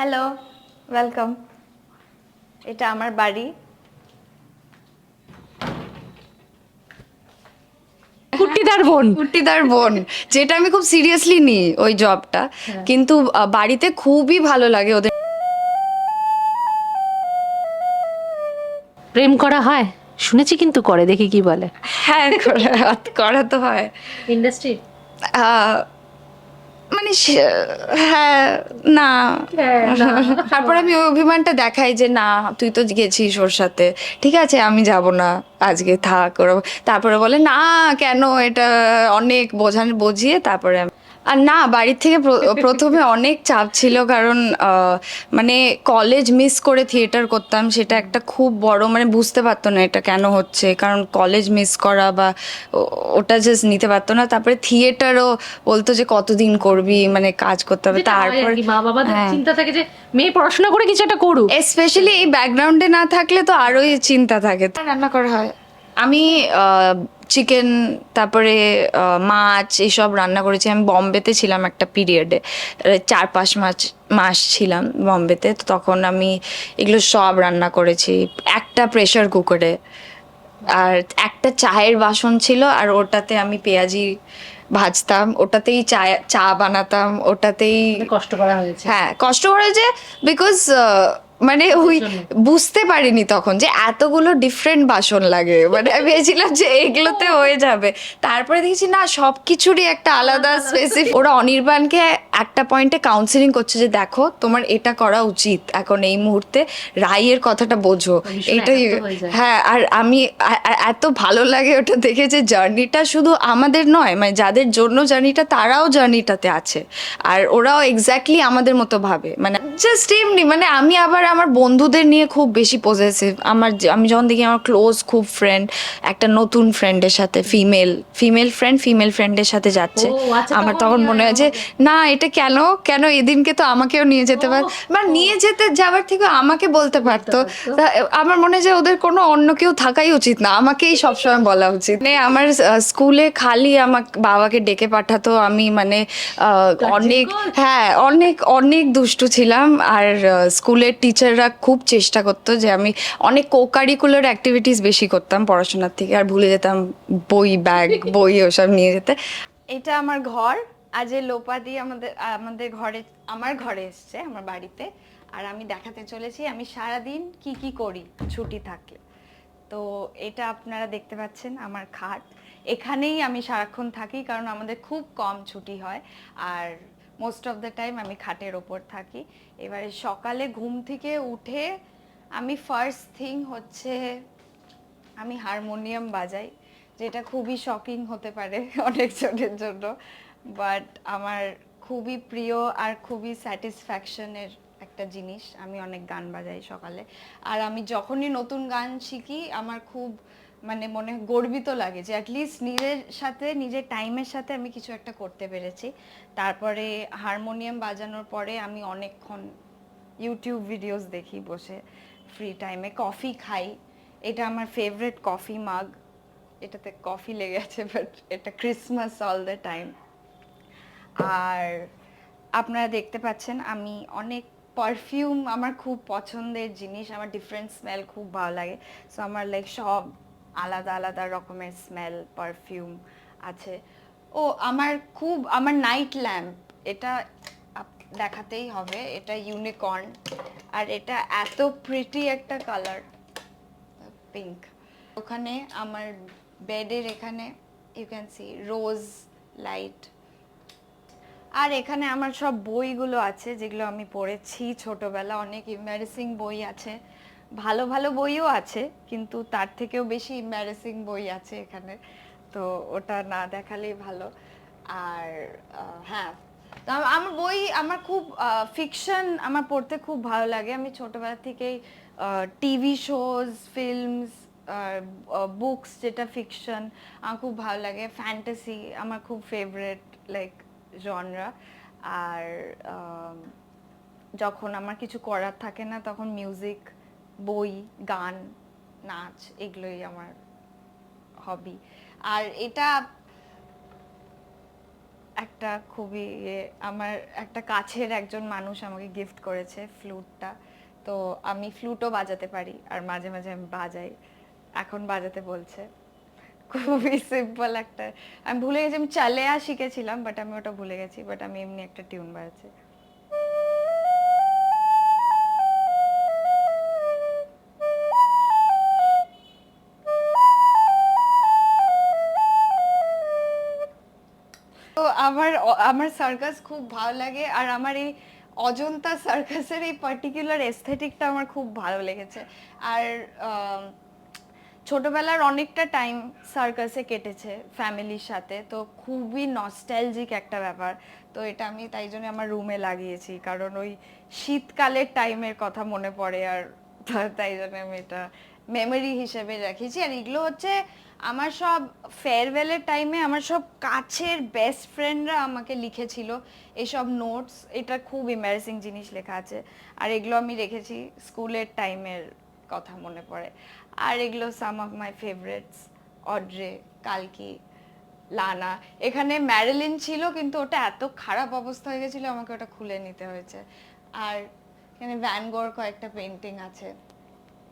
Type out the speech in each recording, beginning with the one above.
Hello welcome এটা আমার বাড়ি। কুট্টিদার বোন। কুট্টিদার বোন। যেটা আমি খুব সিরিয়াসলি নিই ওই জবটা কিন্তু বাড়িতে খুবই ভালো লাগে ওদের। প্রেম করা হয়? শুনেছি কিন্তু করে দেখি কি বলে। হ্যাঁ করা- করা তো হয়। ইন্ডাস্ট্রি মানে হ্যাঁ না। তারপর আমি ওই অভিমানটা দেখাই যে, না, তুই তো গেছিস ওর সাথে। ঠিক আছে, আমি যাব না। আজকে থাক ওরা তারপরে বলে, না, কেন? এটা অনেক বোঝান বুঝিয়ে তারপরে আমি- আর না বাড়ির থেকে প্রথমে অনেক চাপ ছিল কারণ আহ, মানে কলেজ মিস করে থিয়েটার করতাম সেটা একটা খুব বড় মানে বুঝতে পারতো না এটা কেন হচ্ছে। কারণ কলেজ মিস করা বা ওটা জাস্ট নিতে পারতো না। তারপরে থিয়েটারও বলতো যে কতদিন করবি মানে কাজ করতে হবে। তারপর মা বাবাদের হ্যাঁ। চিন্তা থাকে যে মেয়ে পড়াশোনা করে কিছু একটা করুক। স্পেশালি এই ব্যাকগ্রাউন্ডে না থাকলে তো আরোই চিন্তা থাকে। রান্না করা হয়। আমি চিকেন তারপরে মাছ এইসব রান্না করেছি। আমি বম্বেতে ছিলাম একটা পিরিয়ডে। চার পাঁচ মাস মাস ছিলাম বম্বেতে। তো তখন আমি এগুলো সব রান্না করেছি। একটা প্রেশার কুকারে আর একটা চায়ের বাসন ছিল আর ওটাতে আমি পেঁয়াজি ভাজতাম। ওটাতেই চা চা বানাতাম। ওটাতেই কষ্ট করা হয়েছে। হ্যাঁ কষ্ট করেছে বিকজ মানে ওই বুঝতে পারিনি তখন যে এতগুলো ডিফারেন্ট বাসন লাগে। মানে আমি ভেবেছিলাম যে এগুলোতে হয়ে যাবে। তারপরে দেখেছি না সব কিছুরই একটা আলাদা স্পেসিফিক ওরা অনির্বাণকে একটা পয়েন্টে কাউন্সিলিং করছে যে দেখো তোমার এটা করা উচিত। এখন এই মুহূর্তে রাইয়ের কথাটা বোঝো। একাত্ম হয়ে আর আমি এত ভালো লাগে ওটা দেখে যে জার্নিটা শুধু আমাদের নয় মানে যাদের জন্য জার্নিটা তারাও জার্নিটাতে আছে। আর ওরাও এক্স্যাক্টলি আমাদের মতো ভাবে। মানে জাস্ট এমনি মানে আমি আবার আমার বন্ধুদের নিয়ে খুব বেশি পজেসিভ আমার আমি যখন দেখি আমার ক্লোজ খুব ফ্রেন্ড একটা নতুন ফ্রেন্ডের সাথে ফিমেল ফিমেল ফ্রেন্ড ফিমেল ফ্রেন্ডের সাথে যাচ্ছে। আচ্ছা, আমার তখন মনে মনে হয় যে না এটা কেন? কেন এদিনকে তো আমাকেও নিয়ে যেতে পার বা নিয়ে যেতে যাওয়ার থেকে আমাকে বলতে পারতো। আমার মনে হয় যে ওদের কোনো অন্য কেউ থাকাই উচিত না। আমাকেই সবসময় বলা উচিত। মানে আমার স্কুলে খালি আমার বাবাকে ডেকে পাঠাতো। আমি মানে অনেক হ্যাঁ অনেক অনেক দুষ্টু ছিলাম। আর স্কুলের স্কুলের টিচাররা খুব চেষ্টা করতো যে আমি অনেক কো কারিকুলার অ্যাক্টিভিটিস বেশি করতাম পড়াশোনার থেকে আর ভুলে যেতাম বই ব্যাগ বই ওসব নিয়ে যেতে। এটা আমার ঘর আজ লোপা দিয়ে আমাদের আমাদের ঘরে আমার ঘরে এসছে আমার বাড়িতে আর আমি দেখাতে চলেছি আমি সারাদিন কি কি করি ছুটি থাকলে তো এটা আপনারা দেখতে পাচ্ছেন আমার খাট। এখানেই আমি সারাক্ষণ থাকি কারণ আমাদের খুব কম ছুটি হয় আর মোস্ট অফ দ্য টাইম আমি খাটের ওপর থাকি। এবারে সকালে ঘুম থেকে উঠে আমি ফার্স্ট থিং হচ্ছে আমি হারমোনিয়াম বাজাই, যেটা খুবই শকিং হতে পারে অনেক অনেকজনের জন্য। বাট আমার খুবই প্রিয় আর খুবই স্যাটিসফ্যাকশনের একটা জিনিস, আমি অনেক গান বাজাই সকালে। আর আমি যখনই নতুন গান শিখি, আমার খুব মানে মনে গর্বিত লাগে যে অ্যাটলিস্ট নিজের সাথে, নিজের টাইমের সাথে আমি কিছু একটা করতে পেরেছি। তারপরে হারমোনিয়াম বাজানোর পরে আমি অনেকক্ষণ ইউটিউব ভিডিওস দেখি বসে ফ্রি টাইমে কফি খাই। এটা আমার ফেভারিট কফি মাগ এটাতে কফি লেগে আছে বাট এটা ক্রিসমাস অল দ্য টাইম আর আপনারা দেখতে পাচ্ছেন, আমি অনেক পারফিউম আমার খুব পছন্দের জিনিস, আমার ডিফারেন্ট স্মেল খুব ভালো লাগে। সো আমার লাইক সব আলাদা আলাদা রকমের স্মেল পারফিউম আছে। ও, আমার খুব, আমার নাইট ল্যাম্প এটা দেখাতেই হবে। এটা ইউনিকর্ন আর এটা এত প্রিটি একটা কালার পিঙ্ক ওখানে আমার বেডের এখানে you can see rose light আর এখানে আমার সব বইগুলো আছে, যেগুলো আমি পড়েছি ছোটবেলা। অনেক ইম্বারেসিং বই আছে। ভালো ভালো বইও আছে, কিন্তু তার থেকেও বেশি ইম্বারেসিং বই আছে এখানে। তো ওটা না দেখালেই ভালো। আর হ্যাঁ আমার বই আমার খুব ফিকশন আমার পড়তে খুব ভালো লাগে। আমি ছোটবেলা থেকেই টিভি শোজ ফিল্মস বুকস যেটা ফিকশন আমার খুব ভালো লাগে। ফ্যান্টাসি আমার খুব ফেভারেট লাইক জনরা আর যখন আমার কিছু করার থাকে না, তখন মিউজিক বই, গান, নাচ এগুলোই আমার হবি আর এটা একটা খুবই আমার একটা কাছের একজন মানুষ আমাকে গিফট করেছে ফ্লুটটা তো আমি ফ্লুটও বাজাতে পারি, আর মাঝে মাঝে আমি বাজাই। এখন বাজাতে বলছে। খুবই সিম্পল একটা, আমি ভুলে গেছি, আমি চালেয়া শিখেছিলাম বাট আমি ওটা ভুলে গেছি বাট আমি এমনি একটা টিউন বাজাচ্ছি। আমার আমার সার্কাস খুব ভালো লাগে আর আমার এই অজন্তা সার্কাসের এই পার্টিকুলার এস্থেটিকটা আমার খুব ভালো লেগেছে। আর ছোটবেলার অনেকটা টাইম সার্কাসে কেটেছে ফ্যামিলির সাথে, তো খুবই নস্টালজিক একটা ব্যাপার। তো এটা আমি তাই জন্য আমার রুমে লাগিয়েছি, কারণ ওই শীতকালের টাইমের কথা মনে পড়ে আর তাই জন্য আমি এটা মেমোরি হিসেবে রেখেছি। আর এগুলো হচ্ছে আমার সব ফেয়ারওয়েলের টাইমে আমার সব কাছের বেস্ট ফ্রেন্ডরা আমাকে লিখেছিল। এসব নোটস এটা খুব এম্বারেসিং জিনিস লেখা আছে। আর এগুলো আমি রেখেছি স্কুলের টাইমের কথা মনে পড়ে। আর এগুলো some of my favourites Audrey কালকি Lana এখানে ম্যারেলিন ছিল, কিন্তু ওটা এত খারাপ অবস্থা হয়ে গেছিল, আমাকে ওটা খুলে নিতে হয়েছে। আর এখানে ভ্যানগোর কয়েকটা পেন্টিং আছে।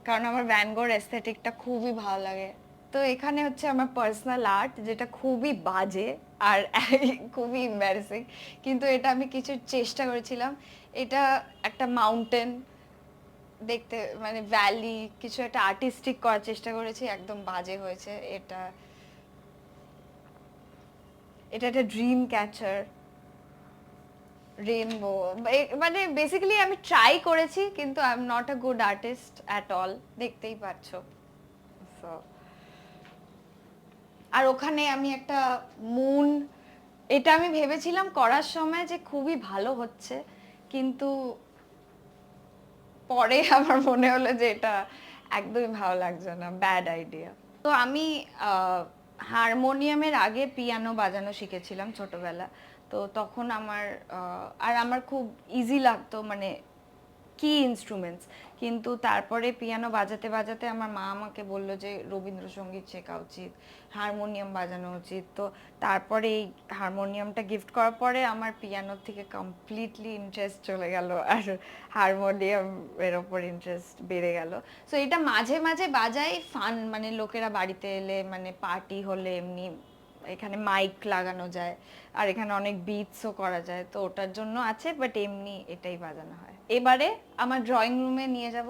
কারণ আমার ভ্যানগোর এস্থেটিকটা খুবই ভালো লাগে। তো এখানে হচ্ছে আমার পার্সোনাল আর্ট যেটা খুবই বাজে আর খুবই এম্বারেসিং কিন্তু এটা আমি কিছু চেষ্টা করেছিলাম। এটা একটা মাউন্টেন দেখতে মানে ভ্যালি কিছু একটা আর্টিস্টিক করার চেষ্টা করেছি একদম বাজে হয়েছে এটা। এটা একটা ড্রিম ক্যাচার রেনবো মানে বেসিক্যালি আমি ট্রাই করেছি কিন্তু I am not a good artist at all দেখতেই পাচ্ছ। So, আর ওখানে আমি একটা মুন এটা আমি ভেবেছিলাম করার সময় যে খুবই ভালো হচ্ছে, কিন্তু পরে আমার মনে হলো যে এটা একদমই ভালো লাগছে না ব্যাড আইডিয়া তো আমি হারমোনিয়ামের আগে পিয়ানো বাজানো শিখেছিলাম ছোটবেলা, তো তখন আমার আর আমার খুব ইজি লাগতো মানে কি ইনস্ট্রুমেন্টস কিন্তু তারপরে পিয়ানো বাজাতে বাজাতে আমার মা আমাকে বলল যে, রবীন্দ্রসঙ্গীত শেখা উচিত, হারমোনিয়াম বাজানো উচিত। তো তারপরে এই হারমোনিয়ামটা গিফট করার পরে আমার পিয়ানোর থেকে কমপ্লিটলি ইন্টারেস্ট চলে গেল আর হারমোনিয়াম এর ওপর ইন্টারেস্ট বেড়ে গেল। সো এটা মাঝে মাঝে বাজাই ফান মানে লোকেরা বাড়িতে এলে মানে পার্টি হলে এমনি এখানে মাইক লাগানো যায় আর এখানে অনেক বিটসও করা যায়। তো ওটার জন্য আছে বাট এমনি এটাই বাজানো হয়। এবারে আমার ড্রয়িং রুমে নিয়ে যাব।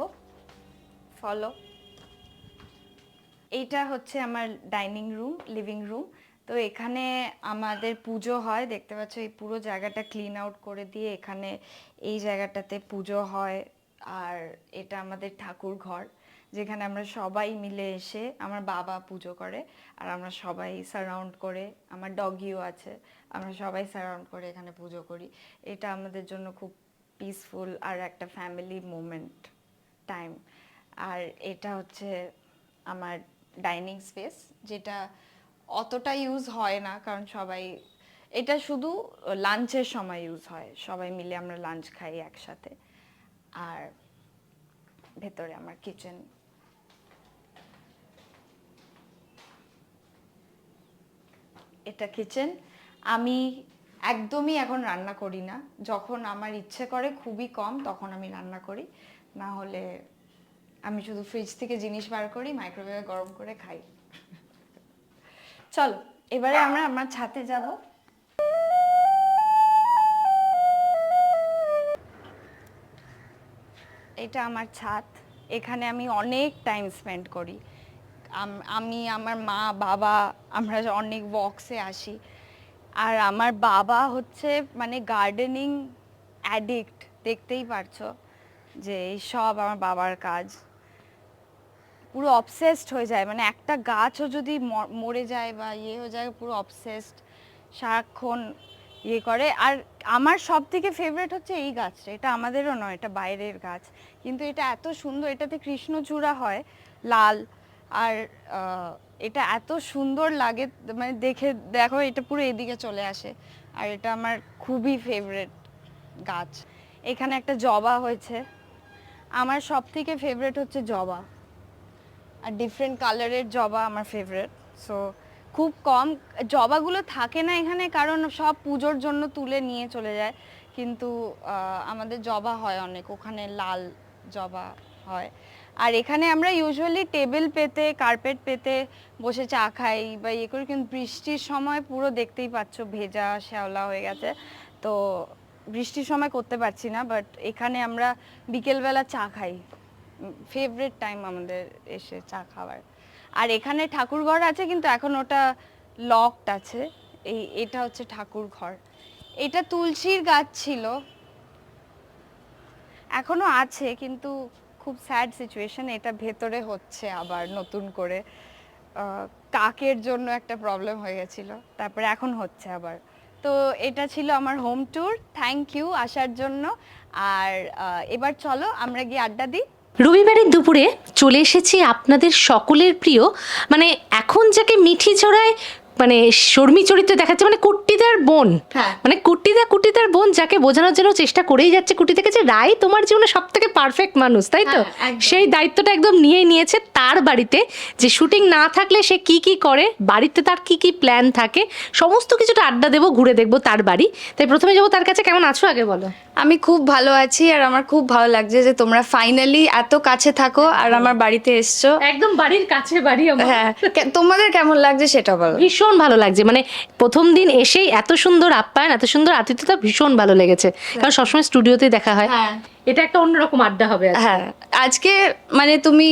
ফলো এইটা হচ্ছে আমার ডাইনিং রুম লিভিং রুম তো এখানে আমাদের পুজো হয়, দেখতে পাচ্ছ এই পুরো জায়গাটা ক্লিন আউট করে দিয়ে এখানে এই জায়গাটাতে পুজো হয়। আর এটা আমাদের ঠাকুর ঘর, যেখানে আমরা সবাই মিলে এসে আমার বাবা পুজো করে, আর আমরা সবাই সারাউন্ড করে, আমার ডগিও আছে, আমরা সবাই সারাউন্ড করে এখানে পুজো করি। এটা আমাদের জন্য খুব পিসফুল আর একটা ফ্যামিলি মোমেন্ট টাইম আর এটা হচ্ছে আমার ডাইনিং স্পেস যেটা অতটা ইউজ হয় না, কারণ সবাই, এটা শুধু লাঞ্চের সময় ইউজ হয়, সবাই মিলে আমরা লাঞ্চ খাই একসাথে। আর ভেতরে আমার কিচেন এটা কিচেন আমি একদমই এখন রান্না করি না। যখন আমার ইচ্ছে করে খুবই কম, তখন আমি রান্না করি। না হলে আমি শুধু ফ্রিজ থেকে জিনিস বার করি মাইক্রোওয়েভে গরম করে খাই। চলো, এবারে আমরা আমার ছাতে যাব। এটা আমার ছাদ। এখানে আমি অনেক টাইম স্পেন্ড করি। আম- আমি, আমার মা, বাবা, আমরা অনেক ওয়াকসে আসি। আর আমার বাবা হচ্ছে মানে গার্ডেনিং অ্যাডিক্ট দেখতেই পারছ যে এই সব আমার বাবার কাজ। পুরো অবসেসড হয়ে যায় মানে একটা গাছও যদি মরে যায় বা ইয়ে হয়ে যায়, পুরো অবসেসড সারাক্ষণ ইয়ে করে। আর আমার সব থেকে ফেভারিট হচ্ছে এই গাছটা, এটা আমাদেরও নয়, এটা বাইরের গাছ। কিন্তু এটা এত সুন্দর, এটাতে কৃষ্ণচূড়া হয়, লাল আর এটা এত সুন্দর লাগে মানে দেখে, দেখো এটা পুরো এদিকে চলে আসে। আর এটা আমার খুবই ফেভারিট গাছ। এখানে একটা জবা হয়েছে। আমার সব থেকে ফেভারিট হচ্ছে জবা। আর ডিফারেন্ট কালারের জবা আমার ফেভারিট সো খুব কম, জবাগুলো থাকে না এখানে, কারণ সব পুজোর জন্য তুলে নিয়ে চলে যায়। কিন্তু আমাদের জবা হয় অনেক। ওখানে লাল জবা হয়। আর এখানে আমরা ইউজুয়ালি টেবিল পেতে কার্পেট পেতে বসে চা খাই বা ইয়ে করি, কিন্তু বৃষ্টির সময় পুরো দেখতেই পাচ্ছ ভেজা শ্যাওলা হয়ে গেছে। তো বৃষ্টির সময় করতে পারছি না বাট এখানে আমরা বিকেলবেলা চা খাই। ফেভারিট টাইম আমাদের এসে চা খাওয়ার। আর এখানে ঠাকুর ঘর আছে, কিন্তু এখন ওটা লকড আছে। এই, এটা হচ্ছে ঠাকুর ঘর। এটা তুলসীর গাছ ছিল। এখনও আছে, কিন্তু খুব স্যাড সিচুয়েশন এটা ভেতরে হচ্ছে আবার নতুন করে কাকের জন্য একটা প্রবলেম হয়ে গেছিল, তারপরে এখন হচ্ছে আবার। তো এটা ছিল আমার হোম ট্যুর থ্যাংক ইউ আসার জন্য। আর এবার চলো আমরা গিয়ে আড্ডা দিই। রবিবারের দুপুরে চলে এসেছি আপনাদের সকলের প্রিয় মানে এখন যাকে মিঠি ছড়ায় মানে শর্মী চরিত্র দেখাচ্ছে মানে কুট্টিদার বোন। হ্যাঁ। মানে কুট্টিদা কুট্টিদার বোন যাকে বোঝানোর জন্য চেষ্টা করেই যাচ্ছে। কুটি থেকে যে রায় তোমার জীবনে সব থেকে পারফেক্ট মানুষ তাই তো? হ্যাঁ, সেই দায়িত্বটা একদম নিয়েই নিয়েছে তার বাড়িতে যে শুটিং না থাকলে সে কি কি করে বাড়িতে তার কি কি প্ল্যান থাকে সমস্ত কিছুটা আড্ডা দেবো ঘুরে দেখব তার বাড়ি। তাই প্রথমে যাব তার কাছে কেমন আছো আগে বলো? আমি খুব ভালো আছি আর আমার খুব ভালো লাগছে যে তোমরা ফাইনালি এত কাছে থাকো আর আমার বাড়িতে এসছো। একদম বাড়ির কাছে বাড়ি আমার। হ্যাঁ তোমাদের কেমন লাগছে সেটা বলো। ভীষণ ভালো লাগছে মানে প্রথম দিন এসেই এত সুন্দর আপ্যায়ন এত সুন্দর আতিথ্যতা ভীষণ ভালো লেগেছে কারণ সবসময় স্টুডিওতেই দেখা হয় হ্যাঁ। এটা একটা অন্যরকম আড্ডা হবে হ্যাঁ আজকে মানে তুমি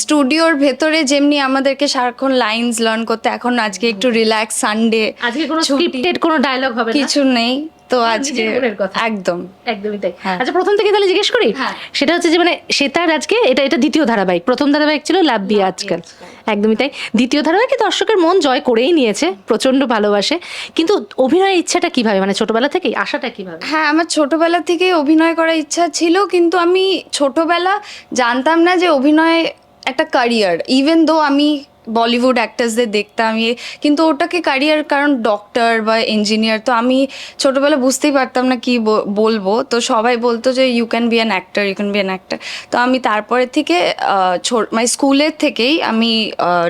স্টুডিওর ভেতরে যেমনি আমাদেরকে সারাক্ষণ লাইনস লার্ন করতে এখন আজকে একটু রিল্যাক্স সানডে আজকে কোনো। স্ক্রিপ্টেড কোনো ডায়লগ হবে কিছু নেই তো আজকে কথা। একদম। একদমই তাই। হ্যাঁ। আচ্ছা প্রথম থেকে তাহলে জিজ্ঞেস করি হ্যাঁ। সেটা হচ্ছে যে মানে সেতার আজকে এটা এটা দ্বিতীয় ধারাবাহিক প্রথম ধারাবাহিক ছিল লাভ বিয়ে আজকাল। একদমই তাই। দ্বিতীয় ধারাবাহিকে দর্শকের মন জয় করেই নিয়েছে প্রচণ্ড ভালোবাসে। কিন্তু অভিনয়ের ইচ্ছাটা কীভাবে? মানে ছোটবেলা থেকেই আশাটা কীভাবে? হ্যাঁ আমার ছোটবেলা থেকে অভিনয় করার ইচ্ছা ছিল কিন্তু আমি ছোটবেলা জানতাম না যে অভিনয় একটা ক্যারিয়ার ইভেন দো আমি বলিউড অ্যাক্টার্সদের দেখতাম ইয়ে। কিন্তু ওটাকে ক্যারিয়ার কারণ ডক্টর বা ইঞ্জিনিয়ার তো আমি ছোটবেলা বুঝতেই পারতাম না কি বলব। তো সবাই বলতো যে you can be an actor you can be an actor তো আমি তারপরে থেকে মানে স্কুলের থেকেই আমি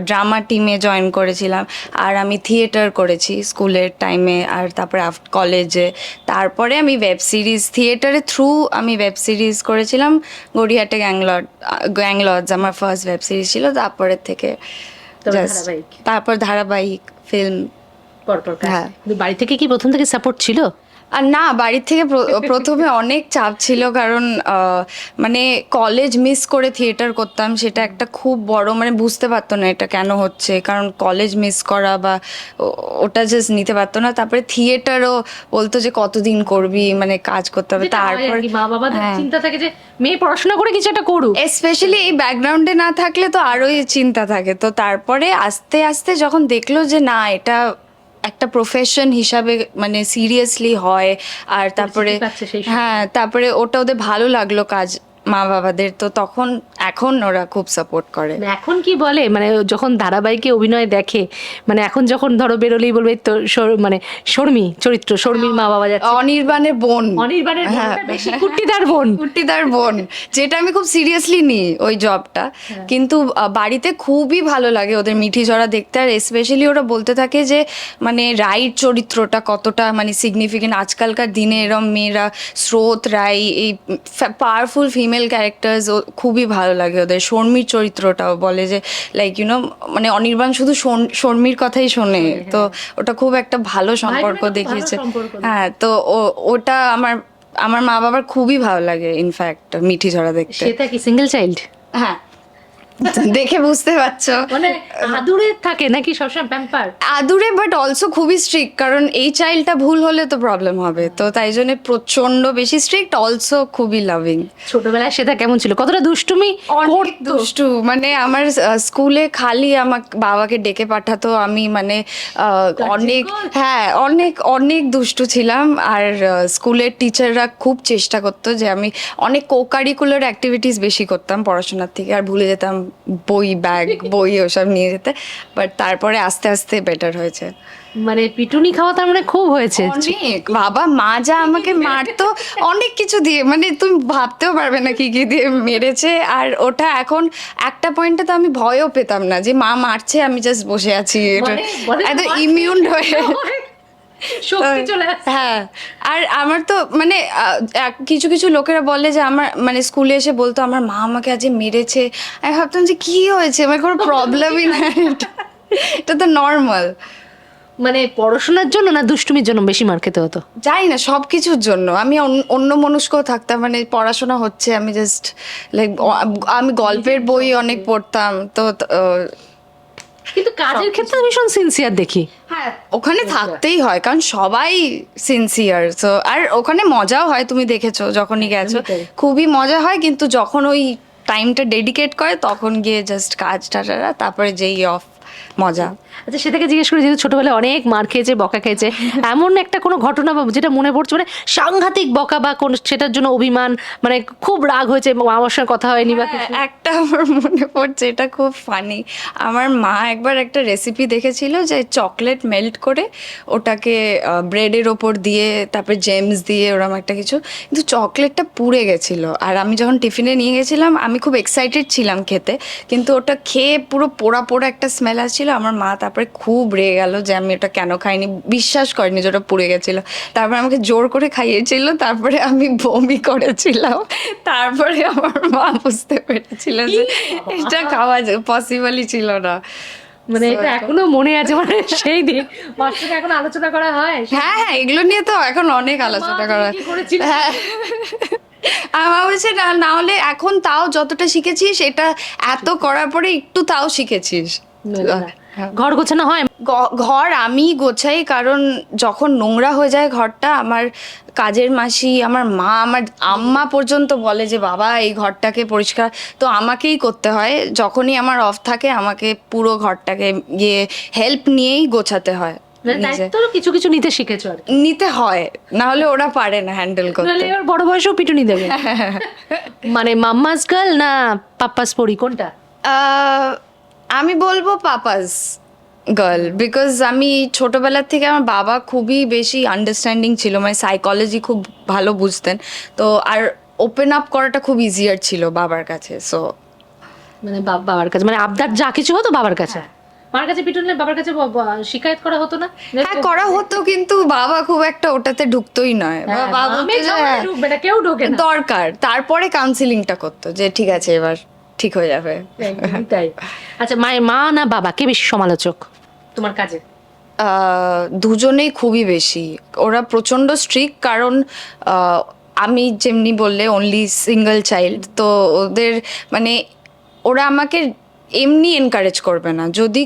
ড্রামা টিমে জয়েন করেছিলাম। আর আমি থিয়েটার করেছি স্কুলের টাইমে আর তারপরে কলেজে তারপরে আমি ওয়েব সিরিজ থিয়েটারের থ্রু আমি ওয়েব সিরিজ করেছিলাম। গড়িয়াহাটে গ্যাংলড গ্যাংলজ আমার ফার্স্ট ওয়েব সিরিজ ছিল। তারপরের থেকে। তারপর ধারাবাহিক। ফিল্ম পরপর হ্যাঁ। বাড়ি থেকে কি প্রথম থেকে সাপোর্ট ছিল? আর না বাড়ির থেকে প্রথমে অনেক চাপ ছিল কারণ মানে কলেজ মিস করে থিয়েটার করতাম সেটা একটা খুব বড় মানে বুঝতে পারতো না এটা কেন হচ্ছে। কারণ কলেজ মিস করা বা ওটা জাস্ট নিতে পারতো না। তারপরে থিয়েটারও বলতো যে কতদিন করবি মানে কাজ করতে হবে। তারপর মা হ্যাঁ। চিন্তা থাকে যে মেয়ে পড়াশোনা করে কিছু একটা করুক। স্পেশালি এই ব্যাকগ্রাউন্ডে না থাকলে তো আরোই চিন্তা থাকে। তো তারপরে আস্তে আস্তে যখন দেখল যে না এটা একটা প্রফেশন হিসাবে মানে সিরিয়াসলি হয় আর তারপরে। হ্যাঁ তারপরে ওটা ওদের ভালো লাগল কাজ মা বাবাদের তো তখন এখন ওরা খুব সাপোর্ট করে। মানে এখন কি বলে? মানে যখন ধারাবাহিকে অভিনয় দেখে মানে এখন যখন ধরো বেরোলেই বলবে তো মানে শর্মী চরিত্র শর্মীর মা বাবা যাচ্ছে। অনির্বাণের বোন। অনির্বাণের হ্যাঁ। বেশি কুট্টিদার বোন। কুট্টিদার বোন যেটা আমি খুব সিরিয়াসলি নিই ওই জবটা হ্যাঁ। কিন্তু বাড়িতে খুবই ভালো লাগে ওদের মিঠি জড়া দেখতে আর স্পেশালি ওরা বলতে থাকে যে মানে রাইট চরিত্রটা কতটা মানে সিগনিফিকেন্ট আজকালকার দিনে এরম মেয়েরা স্রোত রাই এই পাওয়ারফুল ফিমেল ক্যারেক্টার্স খুবই ভালো লাগে ওদের। শর্মির চরিত্রটাও বলে যে লাইক ইউনো মানে অনির্বাণ শুধু শর্ম- শর্মির কথাই শোনে। তো ওটা খুব একটা ভালো সম্পর্ক দেখিয়েছে। হ্যাঁ তো ওটা আমার আমার মা বাবার খুবই ভালো লাগে ইনফ্যাক্ট মিঠি ঝরা দেখতে। সেটা কি সিঙ্গেল চাইল্ড হ্যাঁ। দেখে বুঝতে পারছ। মানে আদুরে থাকে নাকি সবসময় প্যাম্পার আদুরে বাট অলসো খুবই স্ট্রিক্ট কারণ এই চাইল্ডটা ভুল হলে তো প্রবলেম হবে। তো তাই জন্য প্রচণ্ড বেশি স্ট্রিক্ট অলসো খুবই লাভিং ছোটবেলায় সেটা কেমন ছিল? কতটা দুষ্টুমি? অনেক দুষ্টু। মানে আমার স্কুলে খালি আমাকে বাবাকে ডেকে পাঠাতো আমি মানে অনেক হ্যাঁ অনেক অনেক দুষ্টু ছিলাম। আর স্কুলের টিচাররা খুব চেষ্টা করতো যে আমি অনেক কোকারিকুলার অ্যাক্টিভিটিস বেশি করতাম পড়াশোনার থেকে আর ভুলে যেতাম বই ব্যাগ বই ওসব নিয়ে যেতে। বাট তারপরে আস্তে আস্তে বেটার হয়েছে। মানে পিটুনি খাওয়া তার মানে খুব হয়েছে। অনেক। বাবা মা যা আমাকে মারতো অনেক কিছু দিয়ে। মানে তুমি ভাবতেও পারবে না কি কি দিয়ে মেরেছে। আর ওটা এখন একটা পয়েন্টে তো আমি ভয়ও পেতাম না যে মা মারছে আমি জাস্ট বসে আছি। এটা মানে-। ইমিউন হয়ে শক্তি চলে হ্যাঁ। আর আমার তো মানে কিছু কিছু লোকেরা বলে যে আমার মানে স্কুলে এসে বলতো আমার মা আমাকে আজ মেরেছে। আমি ভাবতাম যে কি হয়েছে? আমার কোনো প্রবলেমই না এটা এটা তো নর্মাল মানে পড়াশোনার জন্য না দুষ্টুমির জন্য বেশি মার খেতে হতো? জানি না সব কিছুর জন্য। আমি অন্য মনস্কও থাকতাম মানে পড়াশোনা হচ্ছে আমি জাস্ট লাইক আমি গল্পের বই অনেক পড়তাম তো কিন্তু কাজের ক্ষেত্রে ভীষণ সিনসিয়ার দেখি। হ্যাঁ ওখানে থাকতেই হয় কারণ সবাই সিনসিয়ার তো আর ওখানে মজাও হয় তুমি দেখেছ যখনই গেছো। খুবই মজা হয় কিন্তু যখন ওই টাইমটা ডেডিকেট করে তখন গিয়ে জাস্ট কাজ টাটারা তারপরে যেই অফ মজা। আচ্ছা সেটাকে জিজ্ঞেস করি যেহেতু ছোটবেলায় অনেক মার খেয়েছে বকা খেয়েছে এমন একটা কোনো ঘটনা বা যেটা মনে পড়ছে? মানে সাংঘাতিক বকা বা কোন সেটার জন্য অভিমান মানে খুব রাগ হয়েছে আমার সঙ্গে কথা হয়নি বা হ্যাঁ, একটা আমার মনে পড়ছে এটা খুব ফানি আমার মা একবার একটা রেসিপি দেখেছিল যে চকলেট মেল্ট করে ওটাকে ব্রেডের ওপর দিয়ে তারপরে জেমস দিয়ে ওরম একটা কিছু কিন্তু চকলেটটা পুড়ে গেছিল। আর আমি যখন টিফিনে নিয়ে গেছিলাম আমি খুব এক্সাইটেড ছিলাম খেতে কিন্তু ওটা খেয়ে পুরো পোড়া পোড়া একটা স্মেল আসছিল। আমার মা তারপরে খুব রেগে গেল যে আমি ওটা কেন খাইনি। বিশ্বাস করেনি যে ওটা পুড়ে গেছিল। তারপরে আমাকে জোর করে খাইয়েছিল তারপরে আমি বমি করেছিলাম। তারপরে আমার মা বুঝতে পেরেছিল যে এটা খাওয়া পসিবলই ছিল না। মানে এটা এখনও মনে আছে মানে সেই দিন। মার এখন আলোচনা করা হয়? হ্যাঁ হ্যাঁ এগুলো নিয়ে তো এখন অনেক আলোচনা করা কি হ্যাঁ। আমার বলছে না না হলে এখন তাও যতটা শিখেছিস এটা এত করার পরে একটু তাও শিখেছিস। ঘর গোছানো হয়? ঘর আমি গোছাই কারণ যখন নোংরা হয়ে যায় ঘরটা আমার কাজের মাসি আমার মা আমার আম্মা পর্যন্ত বলে যে বাবা এই ঘরটাকে পরিষ্কার তো আমাকেই করতে হয়। যখনই আমার অফ থাকে আমাকে পুরো ঘরটাকে গিয়ে হেল্প নিয়েই গোছাতে হয়। মানে কিছু কিছু নিতে শিখেছো আর নিতে হয়। না হলে ওরা পারে না হ্যান্ডেল নাহলে করতে বড় বয়সেও পিটুনি দেবে। মানে মাম্মাস গার্ল না পাপ্পাস পড়ি কোনটা? আমি বলব পাপাস গার্ল বিকজ আমি ছোটবেলার থেকে আমার বাবা খুবই বেশি আন্ডারস্ট্যান্ডিং ছিল মানে সাইকোলজি খুব ভালো বুঝতেন। তো আর ওপেন আপ করাটা খুব ইজিয়ার ছিল বাবার কাছে সো মানে বাবার কাছে মানে আবদার যা কিছু হতো বাবার কাছে। মার কাছে পিটুনলে বাবার কাছে শিকায়ত করা হতো না? হ্যাঁ করা হতো কিন্তু বাবা খুব একটা ওটাতে ঢুকতোই নয়। হ্যাঁ, বাবা হ্যাঁ, কেউ ঢোকে দরকার। তারপরে কাউন্সিলিংটা করতো যে ঠিক আছে এবার। ঠিক হয়ে যাবে। একদমই তাই। আচ্ছা মায়ের মা না বাবা? কে বেশি সমালোচক? তোমার কাজে? দুজনেই খুবই বেশি। ওরা প্রচণ্ড স্ট্রিক কারণ আমি যেমনি বললে অনলি সিঙ্গেল চাইল্ড তো ওদের মানে ওরা আমাকে এমনি এনকারেজ করবে না। যদি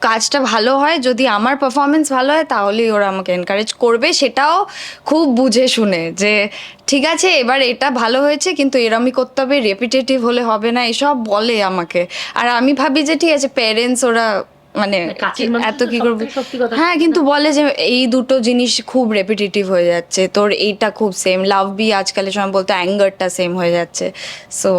কাজটা ভালো হয় যদি আমার পারফরমেন্স ভালো হয় তাহলেই ওরা আমাকে এনকারেজ করবে। সেটাও খুব বুঝে শুনে যে ঠিক আছে এবার এটা ভালো হয়েছে কিন্তু এরমই করতে হবে রেপিটেটিভ হলে হবে না। এসব বলে আমাকে। আর আমি ভাবি যে ঠিক আছে প্যারেন্টস ওরা মানে কাছের এত কি করবে? হ্যাঁ কিন্তু বলে যে এই দুটো জিনিস খুব রেপিটেটিভ হয়ে যাচ্ছে। তোর এইটা খুব সেম লাভ বি আজকালের সময় বলতো অ্যাঙ্গারটা সেম হয়ে যাচ্ছে। সো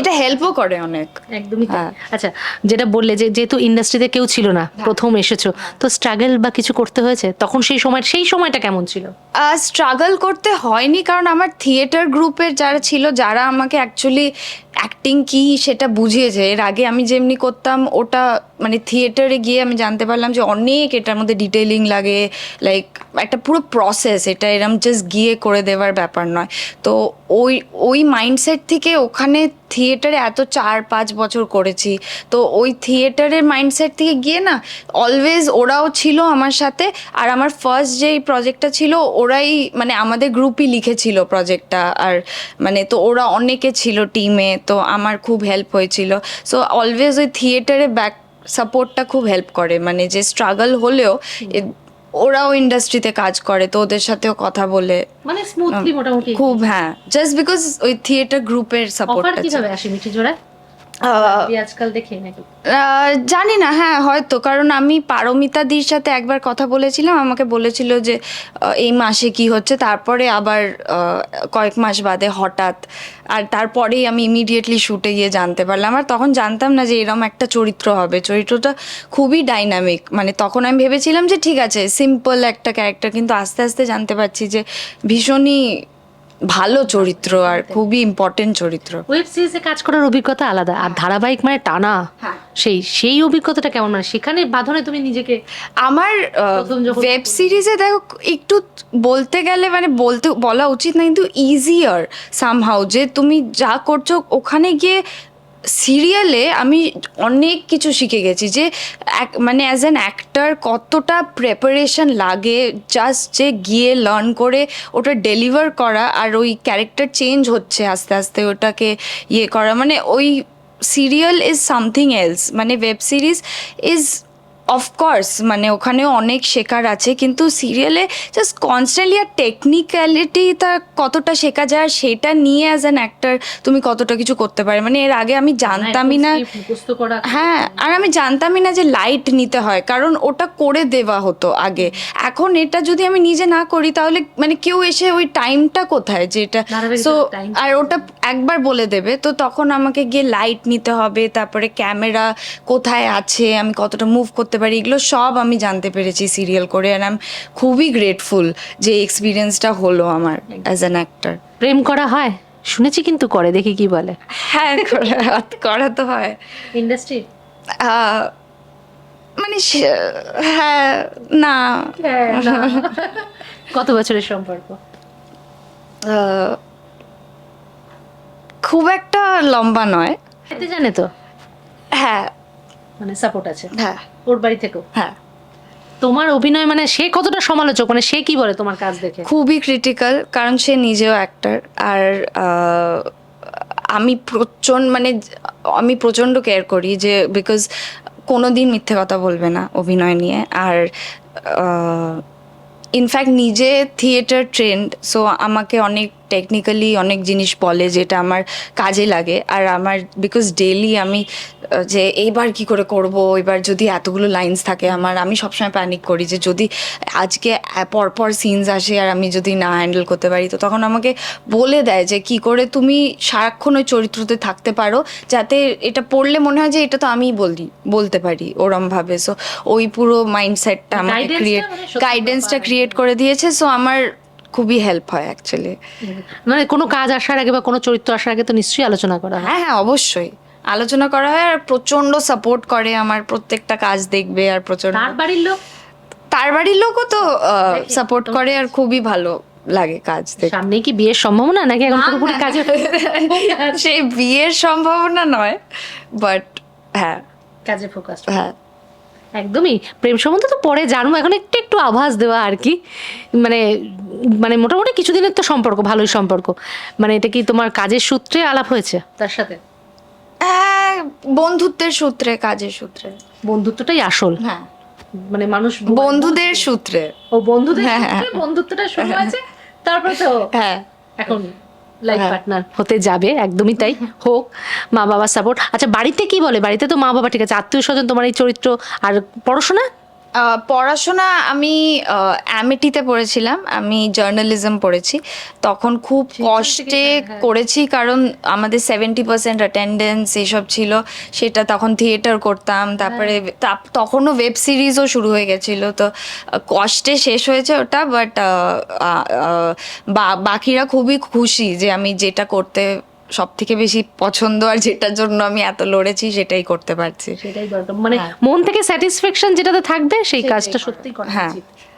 এটা হেল্পও করে অনেক। একদমই হ্যাঁ। আচ্ছা যেটা বললে যে যেহেতু ইন্ডাস্ট্রিতে কেউ ছিল না প্রথম এসেছ তো স্ট্রাগল বা কিছু করতে হয়েছে? তখন সেই সময় সেই সময়টা কেমন ছিল? স্ট্রাগল করতে হয়নি কারণ আমার থিয়েটার গ্রুপের যারা ছিল যারা আমাকে অ্যাকচুয়ালি অ্যাক্টিং কি সেটা বুঝিয়েছে। এর আগে আমি যেমনি করতাম ওটা মানে থিয়েটারে গিয়ে আমি জানতে পারলাম যে অনেক এটার মধ্যে ডিটেলিং লাগে লাইক একটা পুরো প্রসেস এটা এরম জাস্ট গিয়ে করে দেওয়ার ব্যাপার নয়। তো ওই ওই মাইন্ডসেট থেকে ওখানে থিয়েটারে এত চার পাঁচ বছর করেছি। তো ওই থিয়েটারের মাইন্ডসেট থেকে গিয়ে না অলওয়েজ ওরাও ছিল আমার সাথে আর আমার ফার্স্ট যেই প্রজেক্টটা ছিল ওরাই মানে আমাদের গ্রুপই লিখেছিল প্রজেক্টটা আর মানে তো ওরা অনেকে ছিল টিমে তো আমার খুব হেল্প হয়েছিল। সো অলওয়েজ ওই থিয়েটারে ব্যাক সাপোর্টটা খুব হেল্প করে। মানে যে স্ট্রাগল হলেও ওরাও ইন্ডাস্ট্রিতে কাজ করে তো ওদের সাথেও কথা বলে। মানে স্মুথলি মোটামুটি খুব হ্যাঁ। জাস্ট বিকজ ওই থিয়েটার গ্রুপের অফার সাপোর্টটা কীভাবে আসে মিঠি জোড়ায়? আহ, আজকাল দেখে নাকি জানি না হ্যাঁ হয়তো। কারণ আমি পারমিতা দির সাথে একবার কথা বলেছিলাম। আমাকে বলেছিল যে এই মাসে কি হচ্ছে। তারপরে আবার কয়েক মাস বাদে হঠাৎ আর তারপরেই আমি ইমিডিয়েটলি শুটে গিয়ে জানতে পারলাম। আর তখন জানতাম না যে এরম একটা চরিত্র হবে। চরিত্রটা খুবই ডাইনামিক মানে তখন আমি ভেবেছিলাম যে ঠিক আছে সিম্পল একটা ক্যারেক্টার কিন্তু আস্তে আস্তে জানতে পারছি যে ভীষণই ভালো চরিত্র আর খুবই ইম্পর্টেন্ট চরিত্র। ওয়েব সিরিজে কাজ করার অভিজ্ঞতা আলাদা আর ধারাবাহিক মানে টানা। হ্যাঁ। সেই সেই অভিজ্ঞতাটা কেমন? মানে সেখানে বাঁধনে তুমি নিজেকে আমার ওয়েব সিরিজে দেখো একটু বলতে গেলে মানে বলতে বলা উচিত না কিন্তু ইজিয়ার সামহাউ যে তুমি যা করছ ওখানে গিয়ে সিরিয়ালে আমি অনেক কিছু শিখে গেছি যে এক- মানে অ্যাজ অ্যান অ্যাক্টার কতটা প্রেপারেশন লাগে জাস্ট যে গিয়ে লার্ন করে ওটা ডেলিভার করা আর ওই ক্যারেক্টার চেঞ্জ হচ্ছে আস্তে আস্তে ওটাকে ইয়ে করা। মানে ওই সিরিয়াল ইজ সামথিং এলস মানে web series is of course মানে ওখানে অনেক শেখার আছে কিন্তু সিরিয়ালে জাস্ট কনস্ট্যান্টলি আর টেকনিক্যালিটিটা কতটা শেখা যায় সেটা নিয়ে অ্যাজ অ্যান অ্যাক্টার তুমি কতটা কিছু করতে পারে। মানে এর আগে আমি জানতামই না হ্যাঁ আর আমি জানতামই না যে লাইট নিতে হয় কারণ ওটা করে দেওয়া হতো আগে। এখন এটা যদি আমি নিজে না করি তাহলে মানে কেউ এসে ওই টাইমটা কোথায় যেটা ধারাবাহিক সো আর ওটা একবার বলে দেবে তো তখন আমাকে গিয়ে লাইট নিতে হবে তারপরে ক্যামেরা কোথায় আছে আমি কতটা মুভ করতে পারি এগুলো সব আমি জানতে পেরেছি সিরিয়াল করে আর আমি খুবই গ্রেটফুল যে এক্সপিরিয়েন্সটা হলো আমার অ্যাজ অ্যান অ্যাক্টার প্রেম করা হয়? শুনেছি কিন্তু করে দেখি কি বলে। হ্যাঁ করা- করা তো হয়। ইন্ডাস্ট্রি মানে সে- হ্যাঁ না। কত বছরের সম্পর্ক? খুব একটা লম্বা নয়। জানে তো? হ্যাঁ মানে সাপোর্ট আছে। হ্যাঁ। ওর বাড়ি থেকেও। হ্যাঁ। তোমার অভিনয় মানে সে কতটা সমালোচক? মানে সে কি বলে তোমার কাজ দেখে? খুবই ক্রিটিক্যাল কারণ সে নিজেও অ্যাক্টার আর আমি প্রচণ্ড মানে আমি প্রচণ্ড কেয়ার করি যে বিকজ কোনো দিন মিথ্যে কথা বলবে না অভিনয় নিয়ে। আর ইনফ্যাক্ট নিজে থিয়েটার ট্রেন্ড সো আমাকে অনেক টেকনিক্যালি অনেক জিনিস বলে যেটা আমার কাজে লাগে। আর আমার বিকজ ডেলি আমি যে এইবার কি করে করব এবার যদি এতগুলো লাইন্স থাকে আমার আমি সবসময় প্যানিক করি যে যদি আজকে পরপর সিনস আসে আর আমি যদি না হ্যান্ডেল করতে পারি তো তখন আমাকে বলে দেয় যে কি করে তুমি সারাক্ষণ ওই চরিত্রতে থাকতে পারো যাতে এটা পড়লে মনে হয় যে এটা তো আমিই বলি বলতে পারি ওরমভাবে। সো ওই পুরো মাইন্ডসেটটা আমাকে ক্রিয়েট গাইডেন্সটা ক্রিয়েট করে দিয়েছে সো আমার খুবই হেল্প হয় অ্যাকচুয়ালি মানে কোনো কাজ আসার আগে বা কোনো চরিত্র আসার আগে তো নিশ্চয়ই আলোচনা করা হয়। হ্যাঁ হ্যাঁ অবশ্যই। আলোচনা করা হয় আর প্রচণ্ড সাপোর্ট করে আমার প্রত্যেকটা কাজ দেখবে আর প্রচণ্ড তার বাড়ির লোক? তার বাড়ির লোকও তো সাপোর্ট করে আর খুবই ভালো লাগে কাজ সামনে কি বিয়ের সম্ভাবনা নাকি এখন পুরোপুরি কাজে সেই বিয়ের সম্ভাবনা নয় বাট হ্যাঁ। কাজে ফোকাস হ্যাঁ। একদমই। প্রেম সম্বন্ধে তো পরে জানব। এখন একটু একটু আভাস দেওয়া আর কি। মানে মানে মোটামুটি কিছুদিনের তো সম্পর্ক ভালোই সম্পর্ক। মানে এটা কি তোমার কাজের সূত্রে আলাপ হয়েছে? তার সাথে। হ্যাঁ, বন্ধুত্বের সূত্রে কাজের সূত্রে। বন্ধুত্বটাই আসল। হ্যাঁ। মানে মানুষ বন্ধুদের সূত্রে। ও বন্ধুদের হ্যাঁ, সূত্রে? বন্ধুত্বটা শুরু আছে তারপরে তো হ্যাঁ। এখন লাইফ হ্যাঁ। পার্টনার হতে যাবে একদমই তাই। হোক মা বাবার সাপোর্ট আচ্ছা বাড়িতে কি বলে? বাড়িতে তো মা বাবা ঠিক আছে আত্মীয় স্বজন তোমার এই চরিত্র আর পড়াশোনা? পড়াশোনা আমি অ্যামিটিতে পড়েছিলাম আমি জার্নালিজম পড়েছি। তখন খুব কষ্টে করেছি কারণ আমাদের সেভেন্টি পার্সেন্ট অ্যাটেন্ডেন্স এইসব ছিল সেটা তখন থিয়েটার করতাম তারপরে তা- তখনও ওয়েব সিরিজও শুরু হয়ে গেছিল তো কষ্টে শেষ হয়েছে ওটা বাট বাকিরা খুবই খুশি যে আমি যেটা করতে সব থেকে বেশি পছন্দ আর যেটার জন্য আমি এত লড়েছি সেটাই করতে পারছি। সেটাই দরকার। মানে হ্যাঁ। মন থেকে স্যাটিসফ্যাকশন যেটাতে থাকবে সেই কাজটা সত্যি করা হ্যাঁ।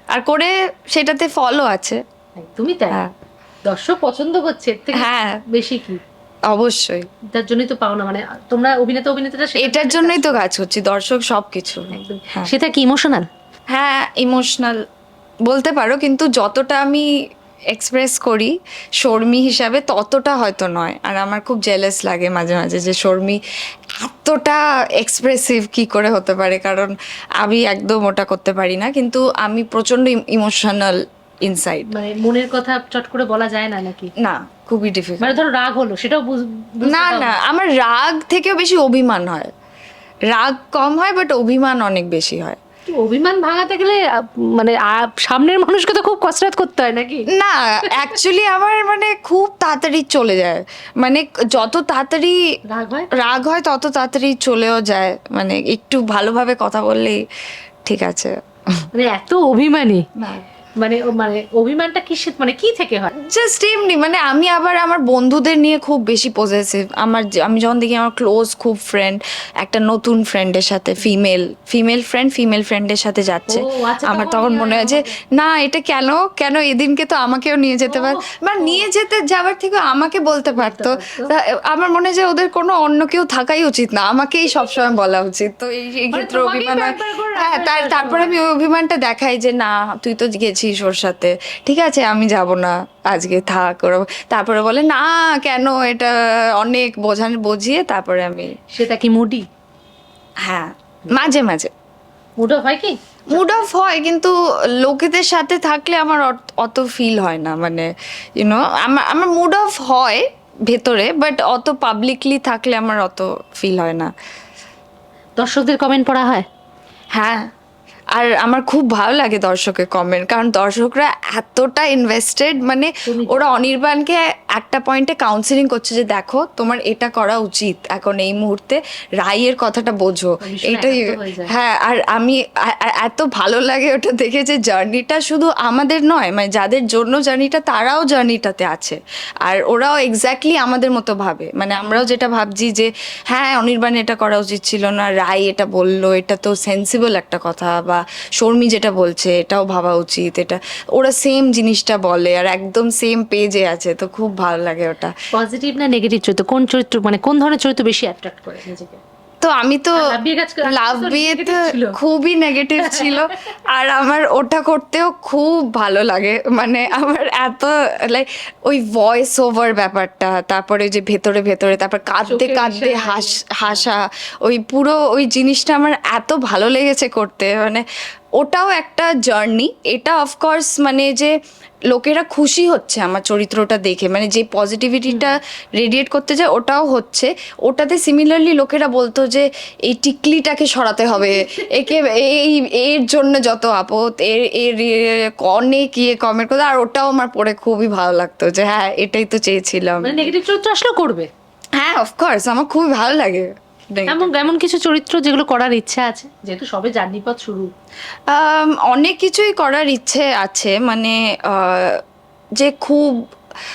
আর করে সেটাতে ফলও আছে। একদমই তাই। হ্যাঁ। দর্শক পছন্দ করছে এর থেকে হ্যাঁ। বেশি কি? অবশ্যই। তার জন্যই তো পাও না মানে তোমরা অভিনেতা অভিনেতাটা এটার জন্যই তো কাজ করছি দর্শক সবকিছু। একদম। হ্যাঁ। সেটা কি ইমোশনাল হ্যাঁ ইমোশনাল বলতে পারো কিন্তু যতটা আমি এক্সপ্রেস করি শর্মী হিসাবে ততটা হয়তো নয়। আর আমার খুব জেলেস লাগে মাঝে মাঝে যে শর্মী এতটা এক্সপ্রেসিভ কি করে হতে পারে কারণ আমি একদম ওটা করতে পারি না। কিন্তু আমি প্রচণ্ড ইমোশনাল ইনসাইড মানে মনের কথা চট করে বলা যায় না নাকি? না খুবই ডিফিকাল্ট মানে ধরো রাগ হলো সেটাও বুঝ- না না আমার রাগ থেকেও বেশি অভিমান হয়। রাগ কম হয় বাট অভিমান অনেক বেশি হয়। অভিমান ভাঙাতে গেলে মানে সামনের মানুষকে তো খুব কসরত করতে হয় নাকি? না অ্যাকচুয়ালি আমার মানে খুব তাড়াতাড়ি চলে যায়। মানে যত তাড়াতাড়ি রাগ হয়? রাগ হয় তত তাড়াতাড়ি চলেও যায়। মানে একটু ভালোভাবে কথা বললেই ঠিক আছে। মানে এত অভিমানী। মানে মানে অভিমানটা মানে কি থেকে হয়? জাস্ট এমনি মানে আমি আবার আমার বন্ধুদের নিয়ে খুব বেশি পজেসিভ আমার আমি যখন দেখি আমার ক্লোজ খুব ফ্রেন্ড একটা নতুন ফ্রেন্ডের সাথে ফিমেল ফিমেল ফ্রেন্ড ফিমেল ফ্রেন্ডের সাথে যাচ্ছে। আচ্ছা, আমার তখন মনে হয় যে না এটা কেন? কেন এদিনকে তো আমাকেও নিয়ে যেতে পার বা নিয়ে যেতে যাওয়ার থেকে আমাকে বলতে পারতো। আমার মনে হয় যে ওদের কোনো অন্য কেউ থাকাই উচিত না। আমাকেই সবসময় বলা উচিত। তো এই এই ক্ষেত্রে মানে অভিমান হয়। তারপরে আমি অভিমানটা দেখাই যে না তুই তো গেছিস। ওর সাথে। ঠিক আছে আমি যাব না আজকে থাক ওরা। তারপরে বলে না কেন? এটা অনেক বোঝান বুঝিয়ে তারপরে আমি সেটা কি মুডি? হ্যাঁ মাঝে মাঝে। মুড অফ হয় কি? মুড অফ হয় কিন্তু লোকেদের সাথে থাকলে আমার অত- অত ফিল হয় না। মানে ইউনো আমার আমার মুড অফ হয় ভেতরে বাট অত পাবলিকলি থাকলে আমার অত ফিল হয় না। দর্শকদের কমেন্ট পড়া হয়? হ্যাঁ। আর আমার খুব ভালো লাগে দর্শকের কমেন্ট কারণ দর্শকরা এতটা ইনভেস্টেড মানে ওরা অনির্বাণকে একটা পয়েন্টে কাউন্সিলিং করছে যে দেখো তোমার এটা করা উচিত। এখন এই মুহূর্তে রায়ের কথাটা বোঝো। এটাই হয়ে আর আমি এত ভালো লাগে ওটা দেখে যে জার্নিটা শুধু আমাদের নয় মানে যাদের জন্য জার্নিটা তারাও জার্নিটাতে আছে। আর ওরাও এক্স্যাক্টলি আমাদের মতো ভাবে। মানে আমরাও যেটা ভাবছি যে হ্যাঁ অনির্বাণ এটা করা উচিত ছিল না রায় এটা বলল এটা তো সেন্সিবল একটা কথা বা শর্মি যেটা বলছে, এটাও ভাবা উচিত, এটা, ওরা সেম জিনিসটা বলে আর একদম সেম পেজে আছে, তো খুব ভালো লাগে ওটা। পজিটিভ না নেগেটিভ চরিত্র? কোন চরিত্র মানে কোন ধরনের চরিত্র বেশি অ্যাট্রাক্ট করে নিজেকে? তো আমি তো লাভ বিয়ে কাজ করে- লাভ তো বিয়ে তো negative ছিল। খুবই নেগেটিভ ছিল। আর আমার ওটা করতেও খুব ভালো লাগে। মানে আমার এত লাইক ওই ভয়েস ওভার ব্যাপারটা তারপরে যে ভেতরে ভেতরে তারপর কাঁদতে কাঁদতে হাস হাসা ওই পুরো ওই জিনিসটা আমার এত ভালো লেগেছে করতে। মানে ওটাও একটা জার্নি এটা অফকোর্স মানে যে লোকেরা খুশি হচ্ছে আমার চরিত্রটা দেখে। মানে যে পজিটিভিটিটা রেডিয়েট করতে যায় ওটাও হচ্ছে। ওটাতে সিমিলারলি লোকেরা বলতো যে এই টিকলিটাকে সরাতে হবে। একে এই এর জন্য যত আপদ এর এর এর অনেক ইয়ে কমেন্ট করতো। আর ওটাও আমার পড়ে খুবই ভালো লাগতো যে হ্যাঁ এটাই তো চেয়েছিলাম। মানে নেগেটিভ চরিত্র আসলেও করবে। হ্যাঁ অফকোর্স আমার খুবই ভালো লাগে। এমন এমন কিছু চরিত্র যেগুলো করার ইচ্ছা আছে? যেহেতু সবে জার্নি পথ শুরু। অনেক কিছুই করার ইচ্ছে আছে মানে যে খুব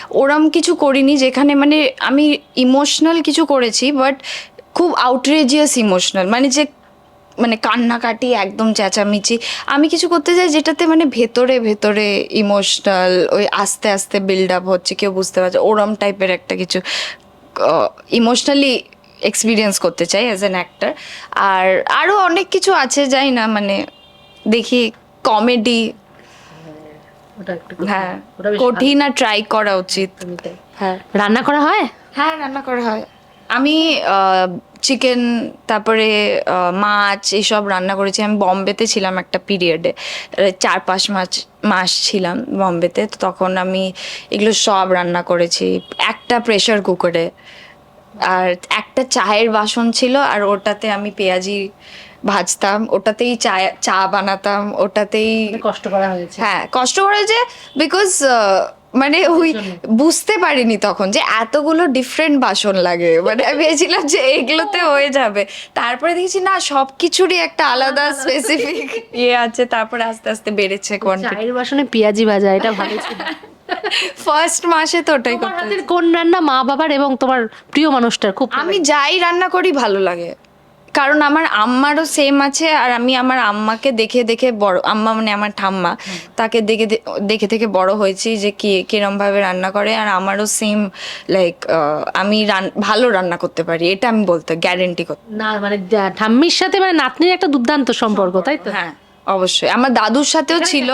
ওরম কিছু করিনি যেখানে মানে আমি ইমোশনাল কিছু করেছি বাট খুব আউটরেজিয়াস ইমোশনাল মানে যে মানে কান্নাকাটি একদম চেঁচামেচি। আমি কিছু করতে চাই যেটাতে মানে ভেতরে ভেতরে ইমোশনাল ওই আস্তে আস্তে বিল্ড আপ হচ্ছে কেউ বুঝতে পারছে ওরম টাইপের একটা কিছু ইমোশনালি এক্সপিরিয়েন্স করতে চাই অ্যাজ অ্যান অ্যাক্টার আর আরও অনেক কিছু আছে যাই না মানে দেখি কমেডি হ্যাঁ কঠিন আর ট্রাই করা উচিত। হ্যাঁ। রান্না করা হয়? হ্যাঁ রান্না করা হয়। আমি চিকেন তারপরে মাছ এইসব রান্না করেছি। আমি বম্বেতে ছিলাম একটা পিরিয়ডে চার পাঁচ মাস মাস ছিলাম বম্বেতে। তো তখন আমি এগুলো সব রান্না করেছি। একটা প্রেশার কুকারে আর একটা চায়ের বাসন ছিল আর ওটাতে আমি পেঁয়াজি ভাজতাম ওটাতেই চা চা বানাতাম ওটাতেই কষ্ট করা হয়েছে। হ্যাঁ কষ্ট করেছে বিকজ মানে ওই বুঝতে পারিনি তখন যে এতগুলো ডিফারেন্ট বাসন লাগে। মানে আমি ভেবেছিলাম যে এগুলোতে হয়ে যাবে। তারপরে দেখেছি না সব কিছুরই একটা আলাদা স্পেসিফিক ইয়ে আছে তারপরে আস্তে আস্তে বেড়েছে কোয়ান্টিটি চায়ের বাসনে পেঁয়াজি ভাজা এটা ভালো ছিল। ফার্স্ট মাসে তো ওটাই তোমার হাতের কোন রান্না মা বাবার এবং তোমার প্রিয় মানুষটার খুব আমি যাই রান্না করি ভালো লাগে। কারণ আমার আম্মারও সেম আছে আর আমি আমার আম্মাকে দেখে দেখে বড় আম্মা মানে আমার ঠাম্মা তাকে দেখে দেখে থেকে বড় হয়েছি যে কি কিরম ভাবে রান্না করে আর আমারও সেম লাইক আমি রান- ভালো রান্না করতে পারি এটা আমি বলতে গ্যারেন্টি করতে না মানে ঠাম্মির সাথে মানে নাতনির একটা দুর্দান্ত সম্পর্ক তাই তো? হ্যাঁ। অবশ্যই। আমার দাদুর সাথেও ছিল।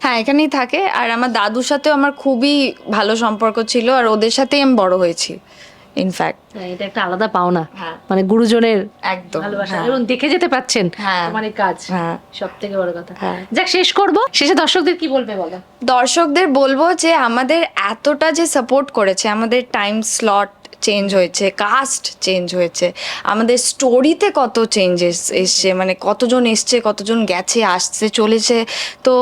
হ্যাঁ এখানেই থাকে। আর আমার দাদুর সাথেও আমার খুবই ভালো সম্পর্ক ছিল। আর ওদের সাথেই আমি বড় হয়েছি ইনফ্যাক্ট এটা একটা আলাদা পাওনা। হ্যাঁ। মানে গুরুজনের একদম ভালোবাসা। হ্যাঁ। এবং দেখে যেতে পাচ্ছেন। তোমার কাজ। হ্যাঁ। সব থেকে বড় কথা। হ্যাঁ। যাক শেষ করব। শেষে দর্শকদের কি বলবে বলো? দর্শকদের বলব যে আমাদের এতটা যে সাপোর্ট করেছে আমাদের টাইম স্লট চেঞ্জ হয়েছে কাস্ট চেঞ্জ হয়েছে, আমাদের স্টোরিতে কত চেঞ্জেস এসছে মানে কতজন এসছে, কতজন গেছে, আসছে, চলেছে, তো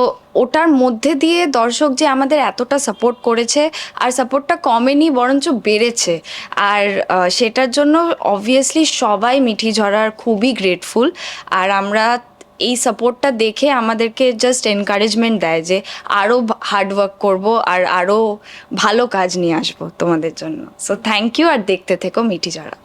ওটার মধ্যে দিয়ে দর্শক যে আমাদের এতটা সাপোর্ট করেছে, আর সাপোর্টটা কমেনি, বরঞ্চ বেড়েছে, আর সেটার জন্য অবভিয়াসলি সবাই মিঠি ঝরার খুবই গ্রেটফুল আর আমরা এই সাপোর্টটা দেখে আমাদেরকে জাস্ট এনকারেজমেন্ট দেয় যে আরও হার্ডওয়ার্ক করব আর আরও ভালো কাজ নিয়ে আসব তোমাদের জন্য। সো থ্যাংক ইউ আর দেখতে থেকো মিঠি যারা